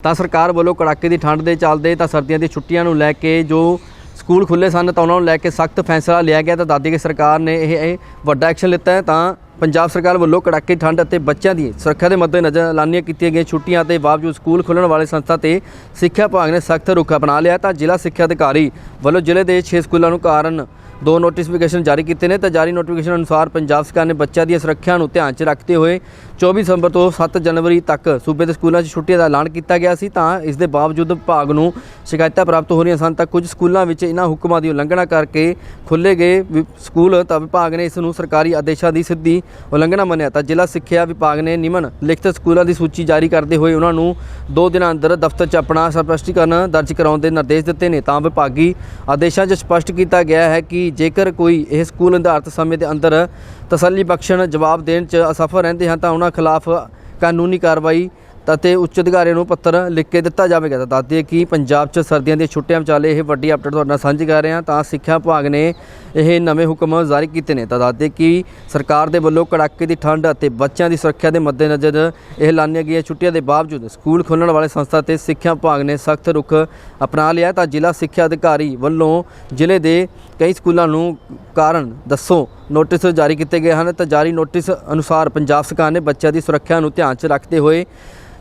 ਤਾਂ ਸਰਕਾਰ ਵੱਲੋਂ ਕੜਾਕੇ ਦੀ ਠੰਡ ਦੇ ਚੱਲਦੇ ਤਾਂ ਸਰਦੀਆਂ ਦੀਆਂ ਛੁੱਟੀਆਂ ਨੂੰ ਲੈ ਕੇ ਜੋ ਸਕੂਲ ਖੁੱਲੇ ਸਨ ਤਾਂ ਉਹਨਾਂ ਨੂੰ ਲੈ ਕੇ ਸਖਤ ਫੈਸਲਾ ਲਿਆ ਗਿਆ ਤਾਂ ਦਾਦੀ ਕੀ ਸਰਕਾਰ ਨੇ ਇਹ ਵੱਡਾ ਐਕਸ਼ਨ ਲਿੱਤਾ ਹੈ ਤਾਂ ਪੰਜਾਬ ਸਰਕਾਰ ਵੱਲੋਂ ਕੜਾਕੇ ਦੀ ਠੰਡ ਅਤੇ ਬੱਚਿਆਂ ਦੀ ਸੁਰੱਖਿਆ ਦੇ ਮੱਦੇਨਜ਼ਰ ਐਲਾਨੀਆਂ ਕੀਤੀਆਂ ਗਈਆਂ ਛੁੱਟੀਆਂ ਦੇ ਬਾਵਜੂਦ ਸਕੂਲ ਖੁੱਲਣ ਵਾਲੇ ਸੰਸਥਾ ਤੇ ਸਿੱਖਿਆ ਵਿਭਾਗ ਨੇ ਸਖਤ ਰੁਖ ਅਪਣਾ ਲਿਆ ਤਾਂ ਜ਼ਿਲ੍ਹਾ ਸਿੱਖਿਆ ਅਧਿਕਾਰੀ ਵੱਲੋਂ ਜ਼ਿਲ੍ਹੇ ਦੇ 6 ਸਕੂਲਾਂ ਨੂੰ ਕਾਰਨ ਦੋ ਨੋਟੀਫਿਕੇਸ਼ਨ ਜਾਰੀ ਕੀਤੇ ਨੇ ਤਾਂ ਜਾਰੀ ਨੋਟੀਫਿਕੇਸ਼ਨ ਅਨੁਸਾਰ ਪੰਜਾਬ ਸਰਕਾਰ ਨੇ ਬੱਚਿਆਂ ਦੀ ਸੁਰੱਖਿਆ ਨੂੰ ਧਿਆਨ 'ਚ ਰੱਖਦੇ ਹੋਏ 24 ਦਸੰਬਰ ਤੋਂ 7 ਜਨਵਰੀ ਤੱਕ ਸੂਬੇ ਦੇ ਸਕੂਲਾਂ 'ਚ ਛੁੱਟੀਆਂ ਦਾ ਐਲਾਨ ਕੀਤਾ ਗਿਆ ਸੀ, ਤਾਂ ਇਸ ਦੇ ਬਾਵਜੂਦ ਵਿਭਾਗ ਨੂੰ ਸ਼ਿਕਾਇਤਾਂ ਪ੍ਰਾਪਤ ਹੋ ਰਹੀਆਂ ਸਨ, ਤਾਂ ਕੁਝ ਸਕੂਲਾਂ ਵਿੱਚ ਇਹਨਾਂ ਹੁਕਮਾਂ ਦੀ ਉਲੰਘਣਾ ਕਰਕੇ ਖੁੱਲੇ ਗਏ ਵਿ- ਸਕੂਲ, ਤਾਂ ਵਿਭਾਗ ਨੇ ਇਸ ਨੂੰ ਸਰਕਾਰੀ ਆਦੇਸ਼ਾਂ ਦੀ ਸਿੱਧੀ ਉਲੰਘਣਾ ਮੰਨਿਆ। ਤਾਂ ਜ਼ਿਲ੍ਹਾ ਸਿੱਖਿਆ ਵਿਭਾਗ ਨੇ ਨਿਮਨ ਲਿਖਤ ਸਕੂਲਾਂ ਦੀ ਸੂਚੀ ਜਾਰੀ ਕਰਦੇ ਹੋਏ ਉਹਨਾਂ ਨੂੰ ਦੋ ਦਿਨਾਂ ਅੰਦਰ ਦਫ਼ਤਰ 'ਚ ਆਪਣਾ ਸਪਸ਼ਟੀਕਰਨ ਦਰਜ ਕਰਾਉਣ ਦੇ ਨਿਰਦੇਸ਼ ਦਿੱਤੇ ਨੇ। ਤਾਂ ਵਿਭਾਗੀ ਆਦੇਸ਼ਾਂ 'ਚ ਸਪਸ਼ਟ ਕੀਤਾ ਗਿਆ ਹੈ ਕਿ ਜੇਕਰ ਕੋਈ ਇਹ ਸਕੂਲ ਨਿਰਧਾਰਤ ਸਮੇਂ ਦੇ ਅੰਦਰ ਤਸੱਲੀ ਬਖਸ਼ਣ, ਜਵਾਬ ਦੇਣ 'ਚ ਅਸਫਲ ਰਹਿੰਦੇ ਹਨ, ਤਾਂ ਉਹਨਾਂ ਖਿਲਾਫ ਕਾਨੂੰਨੀ ਕਾਰਵਾਈ ਅਤੇ ਉੱਚ ਅਧਿਕਾਰੀਆਂ ਨੂੰ ਪੱਤਰ ਲਿਖ ਕੇ ਦਿੱਤਾ ਜਾਵੇਗਾ। ਤਾਂ ਦੱਸਦੇ ਕਿ ਪੰਜਾਬ 'ਚ ਸਰਦੀਆਂ ਦੀਆਂ ਛੁੱਟੀਆਂ ਵਿਚਾਲੇ ਇਹ ਵੱਡੀ ਅਪਡੇਟ ਤੁਹਾਡੇ ਨਾਲ ਸਾਂਝੀ ਕਰ ਰਹੇ। ਹਾਂ ਤਾਂ ਸਿੱਖਿਆ ਵਿਭਾਗ ਨੇ ਇਹ ਨਵੇਂ ਹੁਕਮ ਜਾਰੀ ਕੀਤੇ ਨੇ। ਤਾਂ ਦੱਸਦੇ ਕਿ ਸਰਕਾਰ ਦੇ ਵੱਲੋਂ ਕੜਾਕੇ ਦੀ ਠੰਡ ਅਤੇ ਬੱਚਿਆਂ ਦੀ ਸੁਰੱਖਿਆ ਦੇ ਮੱਦੇਨਜ਼ਰ ਇਹ ਐਲਾਨੀਆਂ ਗਈਆਂ। ਛੁੱਟੀਆਂ ਦੇ ਬਾਵਜੂਦ ਸਕੂਲ ਖੋਲ੍ਹਣ ਵਾਲੇ ਸੰਸਥਾ ਤੇ ਸਿੱਖਿਆ ਵਿਭਾਗ ਨੇ ਸਖਤ ਰੁਖ ਅਪਣਾ ਲਿਆ। ਤਾਂ ਜ਼ਿਲ੍ਹਾ ਸਿੱਖਿਆ ਅਧਿਕਾਰੀ ਵੱਲੋਂ ਜ਼ਿਲ੍ਹੇ ਦੇ ਕਈ ਸਕੂਲਾਂ ਨੂੰ ਕਾਰਨ ਦੱਸੋ ਨੋਟਿਸ ਜਾਰੀ ਕੀਤੇ ਗਏ ਹਨ। ਤਾਂ ਜਾਰੀ ਨੋਟਿਸ ਅਨੁਸਾਰ ਪੰਜਾਬ ਸਰਕਾਰ ਨੇ ਬੱਚਿਆਂ ਦੀ ਸੁਰੱਖਿਆ ਨੂੰ ਧਿਆਨ 'ਚ ਰੱਖਦੇ ਹੋਏ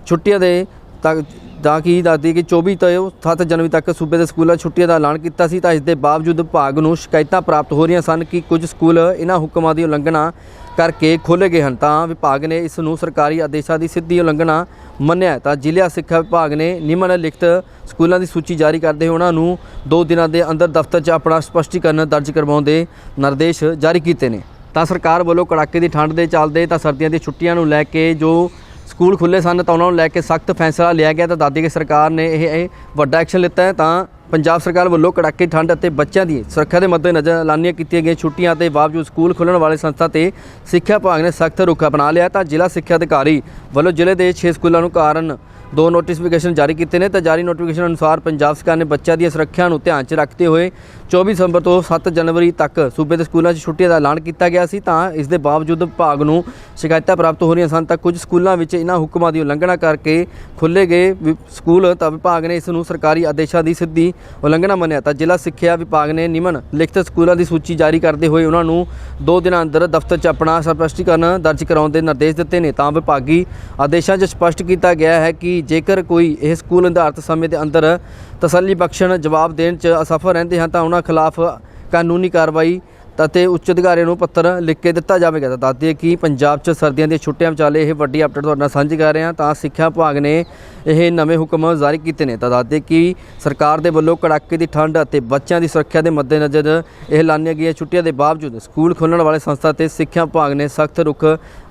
ਛੁੱਟੀਆਂ ਦੇ ਤੱਕ ਤਾਂ ਕਿ ਦੱਸਦੀ ਕਿ 24 ਤੋਂ 7 ਜਨਵਰੀ ਤੱਕ ਸੂਬੇ ਦੇ ਸਕੂਲਾਂ ਛੁੱਟੀਆਂ ਦਾ ਐਲਾਨ ਕੀਤਾ ਸੀ, ਤਾਂ ਇਸ ਦੇ ਬਾਵਜੂਦ ਵਿਭਾਗ ਨੂੰ ਸ਼ਿਕਾਇਤਾਂ ਪ੍ਰਾਪਤ ਹੋ ਰਹੀਆਂ ਸਨ ਕਿ ਕੁਝ ਸਕੂਲ ਇਹਨਾਂ ਹੁਕਮਾਂ ਦੀ ਉਲੰਘਣਾ ਕਰਕੇ ਖੋਲ੍ਹੇ ਗਏ ਹਨ। ਤਾਂ ਵਿਭਾਗ ਨੇ ਇਸ ਨੂੰ ਸਰਕਾਰੀ ਆਦੇਸ਼ਾਂ ਦੀ ਸਿੱਧੀ ਉਲੰਘਣਾ ਮੰਨਿਆ ਤਾਂ ਜ਼ਿਲ੍ਹਾ ਸਿੱਖਿਆ ਵਿਭਾਗ ਨੇ ਨਿਮਨ ਲਿਖਤ ਸਕੂਲਾਂ ਦੀ ਸੂਚੀ ਜਾਰੀ ਕਰਦੇ ਉਹਨਾਂ ਨੂੰ ਦੋ ਦਿਨਾਂ ਦੇ ਅੰਦਰ ਦਫ਼ਤਰ 'ਚ ਆਪਣਾ ਸਪਸ਼ਟੀਕਰਨ ਦਰਜ ਕਰਵਾਉਣ ਦੇ ਨਿਰਦੇਸ਼ ਜਾਰੀ ਕੀਤੇ ਨੇ। ਤਾਂ ਸਰਕਾਰ ਵੱਲੋਂ ਕੜਾਕੇ ਦੀ ਠੰਡ ਦੇ ਚੱਲਦੇ ਤਾਂ ਸਰਦੀਆਂ ਦੀਆਂ ਛੁੱਟੀਆਂ ਨੂੰ ਲੈ ਕੇ ਜੋ ਸਕੂਲ ਖੁੱਲੇ ਸਨ ਤਾਂ ਉਹਨਾਂ ਨੂੰ ਲੈ ਕੇ ਸਖਤ ਫੈਸਲਾ ਲਿਆ ਗਿਆ ਤਾਂ ਦਾਦੀ ਕੀ ਸਰਕਾਰ ਨੇ ਇਹ ਵੱਡਾ ਐਕਸ਼ਨ ਲਿੱਤਾ ਹੈ ਤਾਂ ਪੰਜਾਬ ਸਰਕਾਰ ਵੱਲੋਂ ਕੜਾਕੇ ਠੰਡ ਅਤੇ ਬੱਚਿਆਂ ਦੀ ਸੁਰੱਖਿਆ ਦੇ ਮੱਦੇਨਜ਼ਰ ਐਲਾਨੀਆਂ ਕੀਤੀਆਂ ਗਈਆਂ। ਛੁੱਟੀਆਂ ਦੇ ਬਾਵਜੂਦ ਸਕੂਲ ਖੁੱਲਣ ਵਾਲੇ ਸੰਸਥਾ ਤੇ ਸਿੱਖਿਆ ਵਿਭਾਗ ਨੇ ਸਖਤ ਰੁਖ ਅਪਣਾ ਲਿਆ ਤਾਂ ਜ਼ਿਲ੍ਹਾ ਸਿੱਖਿਆ ਅਧਿਕਾਰੀ ਵੱਲੋਂ ਜ਼ਿਲ੍ਹੇ ਦੇ 6 ਸਕੂਲਾਂ ਨੂੰ ਕਾਰਨ ਦੋ ਨੋਟੀਫਿਕੇਸ਼ਨ ਜਾਰੀ ਕੀਤੇ ਨੇ ਤਾਂ ਜਾਰੀ ਨੋਟੀਫਿਕੇਸ਼ਨ ਅਨੁਸਾਰ ਪੰਜਾਬ ਸਰਕਾਰ ਨੇ ਬੱਚਿਆਂ ਦੀ ਸੁਰੱਖਿਆ ਨੂੰ ਧਿਆਨ 'ਚ ਰੱਖਦੇ ਹੋਏ 24 ਦਸੰਬਰ ਤੋਂ 7 ਜਨਵਰੀ ਤੱਕ ਸੂਬੇ ਦੇ ਸਕੂਲਾਂ 'ਚ ਛੁੱਟੀਆਂ ਦਾ ਐਲਾਨ ਕੀਤਾ ਗਿਆ ਸੀ, ਤਾਂ ਇਸ ਦੇ ਬਾਵਜੂਦ ਵਿਭਾਗ ਨੂੰ ਸ਼ਿਕਾਇਤਾਂ ਪ੍ਰਾਪਤ ਹੋ ਰਹੀਆਂ ਸਨ, ਤਾਂ ਕੁਝ ਸਕੂਲਾਂ ਵਿੱਚ ਇਹਨਾਂ ਹੁਕਮਾਂ ਦੀ ਉਲੰਘਣਾ ਕਰਕੇ ਖੁੱਲੇ ਗਏ ਵਿ- ਸਕੂਲ ਤਾਂ ਵਿਭਾਗ ਨੇ ਇਸ ਨੂੰ ਸਰਕਾਰੀ ਆਦੇਸ਼ਾਂ ਦੀ ਸਿੱਧੀ ਉਲੰਘਣਾ ਮੰਨਿਆ, ਤਾਂ ਜ਼ਿਲ੍ਹਾ ਸਿੱਖਿਆ ਵਿਭਾਗ ਨੇ ਨਿਮਨ ਲਿਖਤ ਸਕੂਲਾਂ ਦੀ ਸੂਚੀ ਜਾਰੀ ਕਰਦੇ ਹੋਏ ਉਹਨਾਂ ਨੂੰ ਦੋ ਦਿਨਾਂ ਅੰਦਰ ਦਫ਼ਤਰ 'ਚ ਆਪਣਾ ਸਪਸ਼ਟੀਕਰਨ ਦਰਜ ਕਰਾਉਣ ਦੇ ਨਿਰਦੇਸ਼ ਦਿੱਤੇ ਨੇ, ਤਾਂ ਵਿਭਾਗੀ ਆਦੇਸ਼ਾਂ 'ਚ ਸਪਸ਼ਟ ਕੀਤਾ ਗਿਆ ਹੈ ਕਿ ਜੇਕਰ ਕੋਈ ਇਹ ਸਕੂਲ ਨਿਰਧਾਰਤ ਸਮੇਂ ਦੇ ਅੰਦਰ ਤਸੱਲੀ ਬਖਸ਼ਣ ਜਵਾਬ ਦੇਣ 'ਚ ਅਸਫਲ ਰਹਿੰਦੇ ਹਨ, ਤਾਂ ਉਹਨਾਂ ਖਿਲਾਫ ਕਾਨੂੰਨੀ ਕਾਰਵਾਈ ਅਤੇ ਉੱਚ ਅਧਿਕਾਰੀਆਂ ਨੂੰ ਪੱਤਰ ਲਿਖ ਕੇ ਦਿੱਤਾ ਜਾਵੇਗਾ। ਤਾਂ ਦੱਸਦੇ ਕਿ ਪੰਜਾਬ 'ਚ ਸਰਦੀਆਂ ਦੀਆਂ ਛੁੱਟੀਆਂ ਵਿਚਾਲੇ ਇਹ ਵੱਡੀ ਅਪਡੇਟ ਤੁਹਾਡੇ ਨਾਲ ਸਾਂਝੀ ਕਰ ਰਹੇ। ਹਾਂ ਤਾਂ ਸਿੱਖਿਆ ਵਿਭਾਗ ਨੇ ਇਹ ਨਵੇਂ ਹੁਕਮ ਜਾਰੀ ਕੀਤੇ ਨੇ। ਤਾਂ ਦੱਸਦੇ ਕਿ ਸਰਕਾਰ ਦੇ ਵੱਲੋਂ ਕੜਾਕੇ ਦੀ ਠੰਡ ਅਤੇ ਬੱਚਿਆਂ ਦੀ ਸੁਰੱਖਿਆ ਦੇ ਮੱਦੇਨਜ਼ਰ ਇਹ ਐਲਾਨੀਆਂ ਗਈਆਂ ਛੁੱਟੀਆਂ ਦੇ ਬਾਵਜੂਦ ਸਕੂਲ ਖੋਲ੍ਹਣ ਵਾਲੇ ਸੰਸਥਾ ਤੇ ਸਿੱਖਿਆ ਵਿਭਾਗ ਨੇ ਸਖਤ ਰੁਖ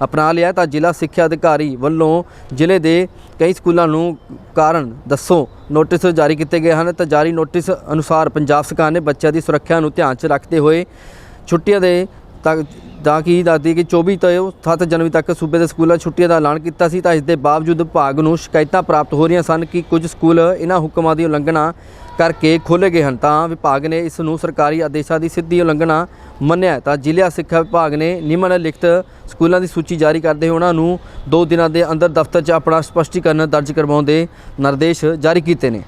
ਅਪਣਾ ਲਿਆ ਤਾਂ ਜ਼ਿਲ੍ਹਾ ਸਿੱਖਿਆ ਅਧਿਕਾਰੀ ਵੱਲੋਂ ਜ਼ਿਲ੍ਹੇ ਦੇ ਕਈ ਸਕੂਲਾਂ ਨੂੰ ਕਾਰਨ ਦੱਸੋ ਨੋਟਿਸ ਜਾਰੀ ਕੀਤੇ ਗਏ ਹਨ। ਤਾਂ ਜਾਰੀ ਨੋਟਿਸ ਅਨੁਸਾਰ ਪੰਜਾਬ ਸਰਕਾਰ ਨੇ ਬੱਚਿਆਂ ਦੀ ਸੁਰੱਖਿਆ ਨੂੰ ਧਿਆਨ 'ਚ ਰੱਖਦੇ ਹੋਏ ਛੁੱਟੀਆਂ ਦੇ ਤੱਕ ਤਾਂ ਕਿ ਦੱਸਦੀ ਕਿ 24 ਤੋਂ 7 ਜਨਵਰੀ ਤੱਕ ਸੂਬੇ ਦੇ ਸਕੂਲਾਂ ਛੁੱਟੀਆਂ ਦਾ ਐਲਾਨ ਕੀਤਾ ਸੀ, ਤਾਂ ਇਸ ਦੇ ਬਾਵਜੂਦ ਵਿਭਾਗ ਨੂੰ ਸ਼ਿਕਾਇਤਾਂ ਪ੍ਰਾਪਤ ਹੋ ਰਹੀਆਂ ਸਨ ਕਿ ਕੁਝ ਸਕੂਲ ਇਹਨਾਂ ਹੁਕਮਾਂ ਦੀ ਉਲੰਘਣਾ ਕਰਕੇ ਖੋਲ੍ਹੇ ਗਏ ਹਨ। ਤਾਂ ਵਿਭਾਗ ਨੇ ਇਸ ਨੂੰ ਸਰਕਾਰੀ ਆਦੇਸ਼ਾਂ ਦੀ ਸਿੱਧੀ ਉਲੰਘਣਾ ਮੰਨਿਆ ਤਾਂ ਜ਼ਿਲ੍ਹਾ ਸਿੱਖਿਆ ਵਿਭਾਗ ਨੇ ਨਿਮਨ ਲਿਖਤ ਸਕੂਲਾਂ ਦੀ ਸੂਚੀ ਜਾਰੀ ਕਰਦੇ ਉਹਨਾਂ ਨੂੰ ਦੋ ਦਿਨਾਂ ਦੇ ਅੰਦਰ ਦਫ਼ਤਰ 'ਚ ਆਪਣਾ ਸਪਸ਼ਟੀਕਰਨ ਦਰਜ ਕਰਵਾਉਣ ਦੇ ਨਿਰਦੇਸ਼ ਜਾਰੀ ਕੀਤੇ ਨੇ।